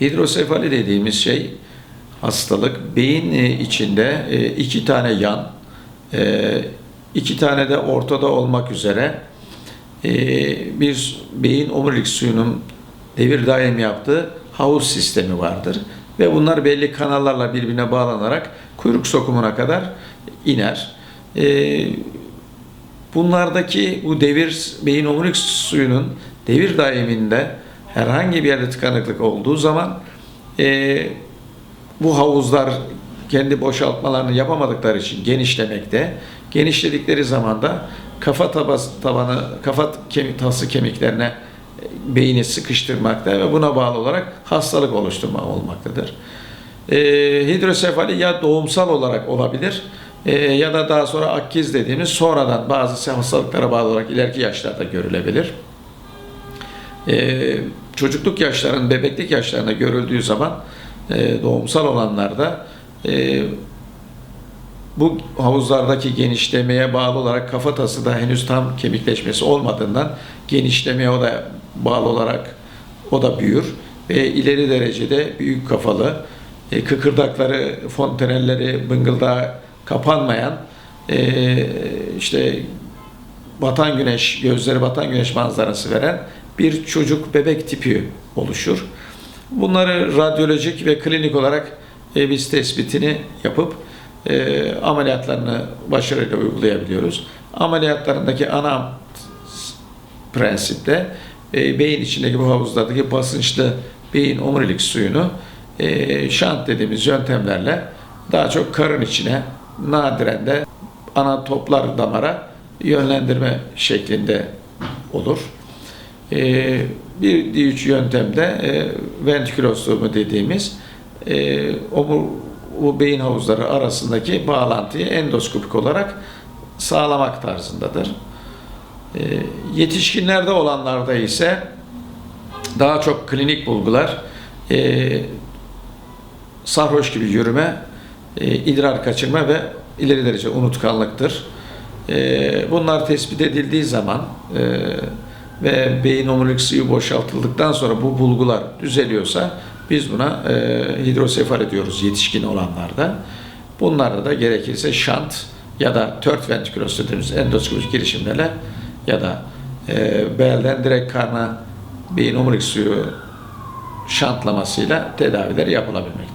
Hidrosefali dediğimiz şey hastalık beyin e, içinde e, iki tane yan, e, iki tane de ortada olmak üzere bir beyin omurilik suyunun devir daim yaptığı havuz sistemi vardır. Ve bunlar belli kanallarla birbirine bağlanarak kuyruk sokumuna kadar iner. Bunlardaki bu devir beyin omurilik suyunun devir daiminde herhangi bir yerde tıkanıklık olduğu zaman e, bu havuzlar kendi boşaltmalarını yapamadıkları için genişlemekte. Genişledikleri zaman da kafa tabas, tabanı, kafa kemik, tası kemiklerine e, beyni sıkıştırmakta ve buna bağlı olarak hastalık oluşturma olmaktadır. E, hidrosefali ya doğumsal olarak olabilir e, ya da daha sonra akkiz dediğimiz sonradan bazı hastalıklara bağlı olarak ileriki yaşlarda görülebilir. E, çocukluk yaşlarının, bebeklik yaşlarında görüldüğü zaman e, doğumsal olanlarda e, bu havuzlardaki genişlemeye bağlı olarak kafatası da henüz tam kemikleşmesi olmadığından genişlemeye o da bağlı olarak o da büyür ve ileri derecede büyük kafalı, e, kıkırdakları, fontanelleri, bıngıldağı kapanmayan işte batan güneş, gözleri batan güneş manzarası veren bir çocuk bebek tipi oluşur. Bunları radyolojik ve klinik olarak e, biz tespitini yapıp e, ameliyatlarını başarıyla uygulayabiliyoruz. Ameliyatlarındaki ana prensipte e, beyin içindeki bu havuzlardaki basınçlı beyin omurilik suyunu e, şant dediğimiz yöntemlerle daha çok karın içine nadiren de ana toplar damara yönlendirme şeklinde olur. E, bir diğer yöntemde e, ventrikülostomi dediğimiz e, omur, bu beyin havuzları arasındaki bağlantıyı endoskopik olarak sağlamak tarzındadır. E, yetişkinlerde olanlarda ise daha çok klinik bulgular e, sarhoş gibi yürüme, e, idrar kaçırma ve ileri derece unutkanlıktır. E, bunlar tespit edildiği zaman e, ve beyin omurilik suyu boşaltıldıktan sonra bu bulgular düzeliyorsa biz buna e, hidrosefal ediyoruz yetişkin olanlarda. Bunlarda da gerekirse şant ya da tört ventriküloz dediğimiz endoskopik girişimlerle ya da e, belden direkt karna beyin omurilik suyu şantlamasıyla tedavileri yapılabilmektedir.